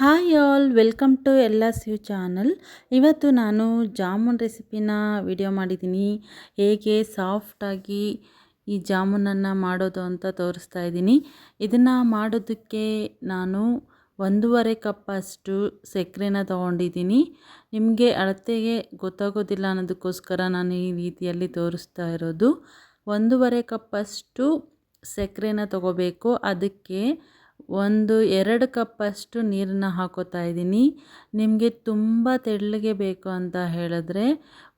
Hi all, welcome to ಎಲ್ಲ ಸ್ಯೂ channel. ಇವತ್ತು ನಾನು ಜಾಮೂನ್ ರೆಸಿಪಿನ ವಿಡಿಯೋ ಮಾಡಿದ್ದೀನಿ. ಹೇಗೆ ಸಾಫ್ಟಾಗಿ ಈ ಜಾಮೂನನ್ನು ಮಾಡೋದು ಅಂತ ತೋರಿಸ್ತಾ ಇದ್ದೀನಿ. ಇದನ್ನು ಮಾಡೋದಕ್ಕೆ ನಾನು ಒಂದೂವರೆ ಕಪ್ಪಷ್ಟು ಸಕ್ಕರೆನ ತೊಗೊಂಡಿದ್ದೀನಿ. ನಿಮಗೆ ಅಳತೆಗೆ ಗೊತ್ತಾಗೋದಿಲ್ಲ ಅನ್ನೋದಕ್ಕೋಸ್ಕರ ನಾನು ಈ ರೀತಿಯಲ್ಲಿ ತೋರಿಸ್ತಾ ಇರೋದು. ಒಂದೂವರೆ ಕಪ್ಪಷ್ಟು ಸಕ್ಕರೆನ ತಗೋಬೇಕು. ಅದಕ್ಕೆ ಒಂದು ಎರಡು ಕಪ್ಪಷ್ಟು ನೀರನ್ನ ಹಾಕೋತಾ ಇದ್ದೀನಿ. ನಿಮಗೆ ತುಂಬ ತೆಳ್ಳಗೆ ಬೇಕು ಅಂತ ಹೇಳಿದ್ರೆ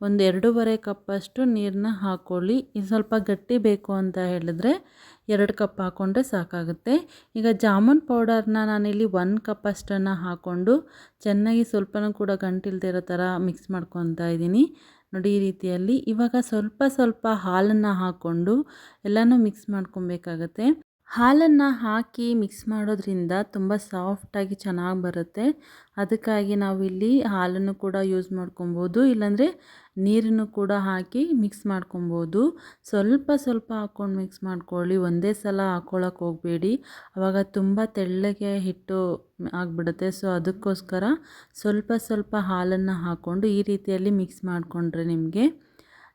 ಒಂದು ಎರಡೂವರೆ ಕಪ್ಪಷ್ಟು ನೀರನ್ನ ಹಾಕ್ಕೊಳ್ಳಿ ಇದು ಸ್ವಲ್ಪ ಗಟ್ಟಿ ಬೇಕು ಅಂತ ಹೇಳಿದ್ರೆ ಎರಡು ಕಪ್ ಹಾಕ್ಕೊಂಡ್ರೆ ಸಾಕಾಗುತ್ತೆ. ಈಗ ಜಾಮೂನ್ ಪೌಡರ್ನ ನಾನಿಲ್ಲಿ ಒಂದು ಕಪ್ಪಷ್ಟನ್ನು ಹಾಕ್ಕೊಂಡು ಚೆನ್ನಾಗಿ ಸ್ವಲ್ಪನೂ ಕೂಡ ಗಂಟಿಲ್ದಿರೋ ಥರ ಮಿಕ್ಸ್ ಮಾಡ್ಕೊತಾ ಇದ್ದೀನಿ. ನೋಡಿ ಈ ರೀತಿಯಲ್ಲಿ ಇವಾಗ ಸ್ವಲ್ಪ ಸ್ವಲ್ಪ ಹಾಲನ್ನು ಹಾಕ್ಕೊಂಡು ಎಲ್ಲನೂ ಮಿಕ್ಸ್ ಮಾಡ್ಕೊಬೇಕಾಗತ್ತೆ. ಹಾಲನ್ನು ಹಾಕಿ ಮಿಕ್ಸ್ ಮಾಡೋದ್ರಿಂದ ತುಂಬ ಸಾಫ್ಟಾಗಿ ಚೆನ್ನಾಗಿ ಬರುತ್ತೆ. ಅದಕ್ಕಾಗಿ ನಾವು ಇಲ್ಲಿ ಹಾಲನ್ನು ಕೂಡ ಯೂಸ್ ಮಾಡ್ಕೊಬೋದು. ಇಲ್ಲಾಂದರೆ ನೀರನ್ನು ಕೂಡ ಹಾಕಿ ಮಿಕ್ಸ್ ಮಾಡ್ಕೊಬೋದು. ಸ್ವಲ್ಪ ಸ್ವಲ್ಪ ಹಾಕ್ಕೊಂಡು ಮಿಕ್ಸ್ ಮಾಡ್ಕೊಳ್ಳಿ. ಒಂದೇ ಸಲ ಹಾಕ್ಕೊಳ್ಳೋಕೆ ಹೋಗಬೇಡಿ. ಆವಾಗ ತುಂಬ ತೆಳ್ಳಗೆ ಹಿಟ್ಟು ಆಗಿಬಿಡುತ್ತೆ. ಸೊ, ಅದಕ್ಕೋಸ್ಕರ ಸ್ವಲ್ಪ ಸ್ವಲ್ಪ ಹಾಲನ್ನು ಹಾಕ್ಕೊಂಡು ಈ ರೀತಿಯಲ್ಲಿ ಮಿಕ್ಸ್ ಮಾಡಿಕೊಂಡ್ರೆ ನಿಮಗೆ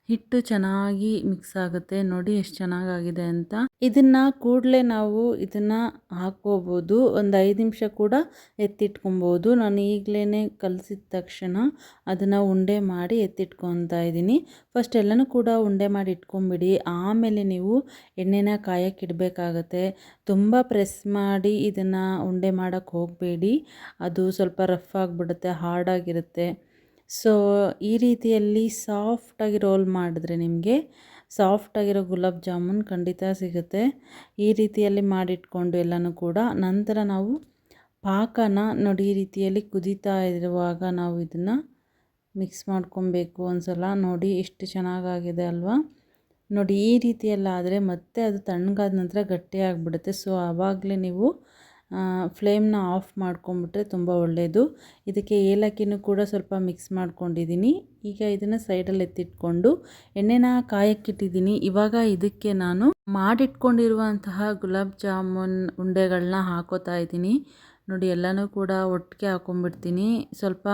ಹಿಟ್ಟು ಚೆನ್ನಾಗಿ ಮಿಕ್ಸ್ ಆಗುತ್ತೆ. ನೋಡಿ ಎಷ್ಟು ಚೆನ್ನಾಗಾಗಿದೆ ಅಂತ. ಇದನ್ನು ಕೂಡಲೇ ನಾವು ಇದನ್ನು ಹಾಕ್ಕೋಬೋದು. ಒಂದು ಐದು ನಿಮಿಷ ಕೂಡ ಎತ್ತಿಟ್ಕೊಬೋದು. ನಾನು ಈಗಲೇ ಕಲಸಿದ ತಕ್ಷಣ ಅದನ್ನು ಉಂಡೆ ಮಾಡಿ ಎತ್ತಿಟ್ಕೊತಾ ಇದ್ದೀನಿ. ಫಸ್ಟ್ ಎಲ್ಲನೂ ಕೂಡ ಉಂಡೆ ಮಾಡಿ ಇಟ್ಕೊಂಬಿಡಿ. ಆಮೇಲೆ ನೀವು ಎಣ್ಣೆನ ಕಾಯಕ್ಕೆ ಇಡಬೇಕಾಗತ್ತೆ. ತುಂಬ ಪ್ರೆಸ್ ಮಾಡಿ ಇದನ್ನು ಉಂಡೆ ಮಾಡೋಕ್ಕೆ ಹೋಗಬೇಡಿ. ಅದು ಸ್ವಲ್ಪ ರಫ್ ಆಗಿಬಿಡುತ್ತೆ ಹಾರ್ಡಾಗಿರುತ್ತೆ ಸೊ ಈ ರೀತಿಯಲ್ಲಿ ಸಾಫ್ಟಾಗಿ ರೋಲ್ ಮಾಡಿದ್ರೆ ನಿಮಗೆ ಸಾಫ್ಟಾಗಿರೋ ಗುಲಾಬ್ ಜಾಮೂನ್ ಖಂಡಿತ ಸಿಗುತ್ತೆ. ಈ ರೀತಿಯಲ್ಲಿ ಮಾಡಿಟ್ಕೊಂಡು ಎಲ್ಲನೂ ಕೂಡ ನಂತರ ನಾವು ಪಾಕನ ನೋಡಿ ಈ ರೀತಿಯಲ್ಲಿ ಕುದೀತಾ ಇರುವಾಗ ನಾವು ಇದನ್ನು ಮಿಕ್ಸ್ ಮಾಡ್ಕೊಬೇಕು ಒಂದ್ಸಲ. ನೋಡಿ ಎಷ್ಟು ಚೆನ್ನಾಗಾಗಿದೆ ಅಲ್ವಾ? ನೋಡಿ ಈ ರೀತಿಯಲ್ಲಾದರೆ ಮತ್ತೆ ಅದು ತಣ್ಣಗಾದ ನಂತರ ಗಟ್ಟಿಯಾಗಿಬಿಡುತ್ತೆ ಸೊ ಆವಾಗಲೇ ನೀವು ಫ್ಲೇಮ್ನ ಆಫ್ ಮಾಡ್ಕೊಂಬಿಟ್ರೆ ತುಂಬ ಒಳ್ಳೆಯದು ಇದಕ್ಕೆ ಏಲಕ್ಕಿನೂ ಕೂಡ ಸ್ವಲ್ಪ ಮಿಕ್ಸ್ ಮಾಡ್ಕೊಂಡಿದ್ದೀನಿ. ಈಗ ಇದನ್ನು ಸೈಡಲ್ಲಿ ಎತ್ತಿಟ್ಕೊಂಡು ಎಣ್ಣೆನ ಕಾಯಕ್ಕಿಟ್ಟಿದ್ದೀನಿ. ಇವಾಗ ಇದಕ್ಕೆ ನಾನು ಮಾಡಿಟ್ಕೊಂಡಿರುವಂತಹ ಗುಲಾಬ್ ಜಾಮೂನ್ ಉಂಡೆಗಳನ್ನ ಹಾಕೋತಾ ಇದ್ದೀನಿ. ನೋಡಿ, ಎಲ್ಲನೂ ಕೂಡ ಒಟ್ಟಿಗೆ ಹಾಕ್ಕೊಂಬಿಡ್ತೀನಿ ಸ್ವಲ್ಪ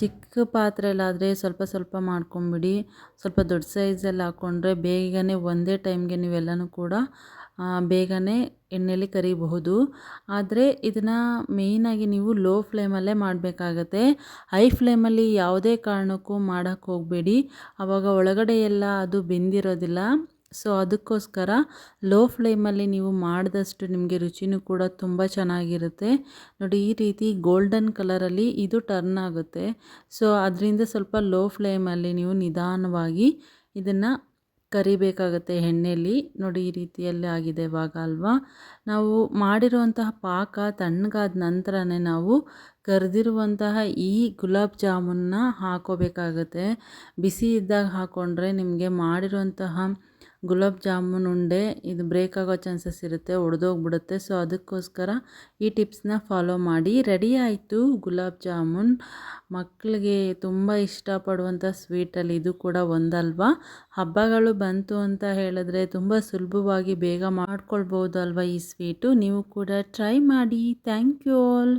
ಚಿಕ್ಕ ಪಾತ್ರೆಯಲ್ಲಾದರೆ ಸ್ವಲ್ಪ ಸ್ವಲ್ಪ ಮಾಡ್ಕೊಂಬಿಡಿ. ಸ್ವಲ್ಪ ದೊಡ್ಡ ಸೈಜಲ್ಲಿ ಹಾಕ್ಕೊಂಡ್ರೆ ಬೇಗನೆ ಒಂದೇ ಟೈಮ್ಗೆ ನೀವೆಲ್ಲನೂ ಕೂಡ ಬೇಗನೆ ಎಣ್ಣೆಯಲ್ಲಿ ಕರಿಬಹುದು. ಆದರೆ ಇದನ್ನು ಮೇಯ್ನಾಗಿ ನೀವು ಲೋ ಫ್ಲೇಮಲ್ಲೇ ಮಾಡಬೇಕಾಗತ್ತೆ. ಹೈ ಫ್ಲೇಮಲ್ಲಿ ಯಾವುದೇ ಕಾರಣಕ್ಕೂ ಮಾಡೋಕ್ಕೆ ಹೋಗಬೇಡಿ. ಆವಾಗ ಒಳಗಡೆ ಎಲ್ಲ ಅದು ಬೆಂದಿರೋದಿಲ್ಲ. ಸೊ ಅದಕ್ಕೋಸ್ಕರ ಲೋ ಫ್ಲೇಮಲ್ಲಿ ನೀವು ಮಾಡಿದಷ್ಟು ನಿಮಗೆ ರುಚಿನೂ ಕೂಡ ತುಂಬ ಚೆನ್ನಾಗಿರುತ್ತೆ. ನೋಡಿ, ಈ ರೀತಿ ಗೋಲ್ಡನ್ ಕಲರಲ್ಲಿ ಇದು ಟರ್ನ್ ಆಗುತ್ತೆ. ಸೊ ಅದರಿಂದ ಸ್ವಲ್ಪ ಲೋ ಫ್ಲೇಮಲ್ಲಿ ನೀವು ನಿಧಾನವಾಗಿ ಇದನ್ನು ಕರಿಬೇಕಾಗತ್ತೆ ಎಣ್ಣೆಯಲ್ಲಿ ನೋಡಿ, ಈ ರೀತಿಯಲ್ಲಿ ಆಗಿದೆ ಇವಾಗ ಅಲ್ವಾ? ನಾವು ಮಾಡಿರುವಂತಹ ಪಾಕ ತಣ್ಣಗಾದ ನಂತರನೇ ನಾವು ಕರೆದಿರುವಂತಹ ಈ ಗುಲಾಬ್ ಜಾಮೂನ್ನ ಹಾಕೋಬೇಕಾಗುತ್ತೆ. ಬಿಸಿ ಇದ್ದಾಗ ಹಾಕ್ಕೊಂಡ್ರೆ ನಿಮಗೆ ಮಾಡಿರುವಂತಹ ಗುಲಾಬ್ ಜಾಮೂನ್ ಉಂಡೆ, ಇದು ಬ್ರೇಕ್ ಆಗೋ ಚಾನ್ಸಸ್ ಇರುತ್ತೆ, ಒಡೆದೋಗ್ಬಿಡುತ್ತೆ. ಸೊ ಅದಕ್ಕೋಸ್ಕರ ಈ ಟಿಪ್ಸ್ನ ಫಾಲೋ ಮಾಡಿ. ರೆಡಿ ಆಯಿತು ಗುಲಾಬ್ ಜಾಮೂನ್. ಮಕ್ಕಳಿಗೆ ತುಂಬ ಇಷ್ಟಪಡುವಂಥ ಸ್ವೀಟಲ್ಲಿ ಇದು ಕೂಡ ಒಂದಲ್ವಾ? ಹಬ್ಬಗಳು ಬಂತು ಅಂತ ಹೇಳಿದ್ರೆ ತುಂಬ ಸುಲಭವಾಗಿ ಬೇಗ ಮಾಡ್ಕೊಳ್ಬೋದು ಅಲ್ವಾ ಈ ಸ್ವೀಟು ನೀವು ಕೂಡ ಟ್ರೈ ಮಾಡಿ. Thank you all